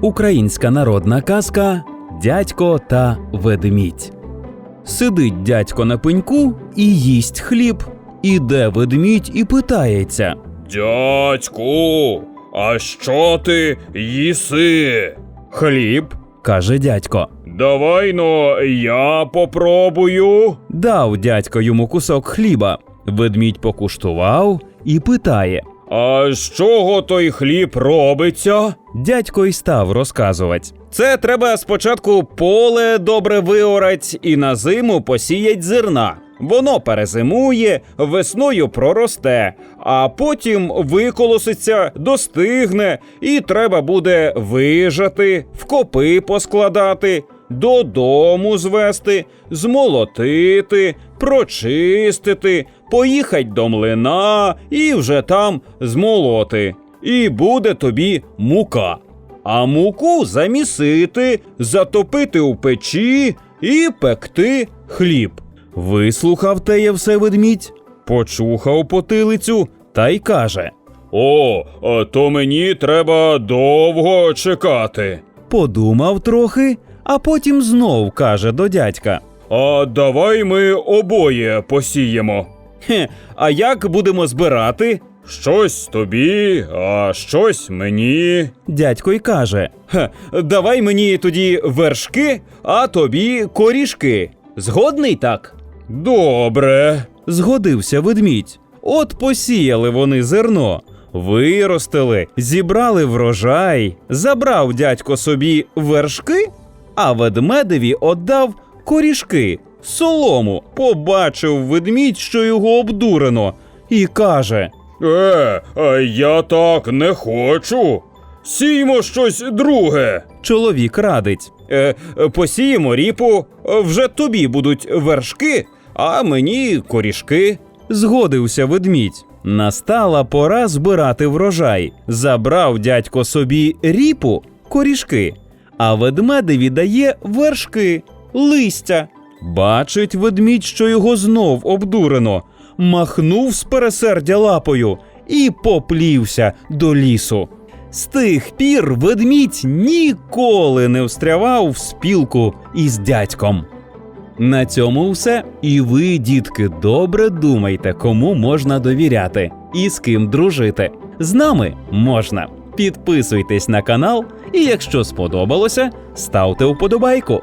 Українська народна казка Дядько та ведмідь. Сидить дядько на пеньку і їсть хліб. Іде ведмідь і питається. Дядьку, а що ти їси? Хліб, каже дядько. Давай но я попробую. Дав дядько йому кусок хліба. Ведмідь покуштував і питає. А з чого той хліб робиться? Дядько й став розказувати. Це треба спочатку поле добре виорать і на зиму посіять зерна. Воно перезимує, весною проросте, а потім виколоситься, достигне, і треба буде вижати, в копи поскладати, додому звести, змолотити, прочистити, поїхать до млина і вже там змолоти. І буде тобі мука а муку замісити, затопити у печі і пекти хліб. Вислухав теє все ведмідь, почухав потилицю та й каже. О, то мені треба довго чекати. Подумав трохи, а потім знов каже до дядька. А давай ми обоє посіємо. Хе, а як будемо збирати? Щось тобі, а щось мені. Дядько й каже. Хе, давай мені тоді вершки, а тобі корішки. Згодний так? Добре. Згодився ведмідь. От посіяли вони зерно, виростили, зібрали врожай, забрав дядько собі вершки, а ведмедеві отдав корішки, солому. Побачив ведмідь, що його обдурено, і каже: Е, а я так не хочу. Сіймо щось друге. Чоловік радить. Е, посіємо ріпу, вже тобі будуть вершки, а мені корішки. Згодився ведмідь. Настала пора збирати врожай. Забрав дядько собі ріпу, корішки, а ведмедеві дає вершки, листя. Бачить ведмідь, що його знов обдурено, махнув з пересердя лапою і поплівся до лісу. З тих пір ведмідь ніколи не встрявав в спілку із дядьком. На цьому все. І ви, дітки, добре думайте, кому можна довіряти і з ким дружити. З нами можна. Підписуйтесь на канал, і якщо сподобалося, ставте вподобайку.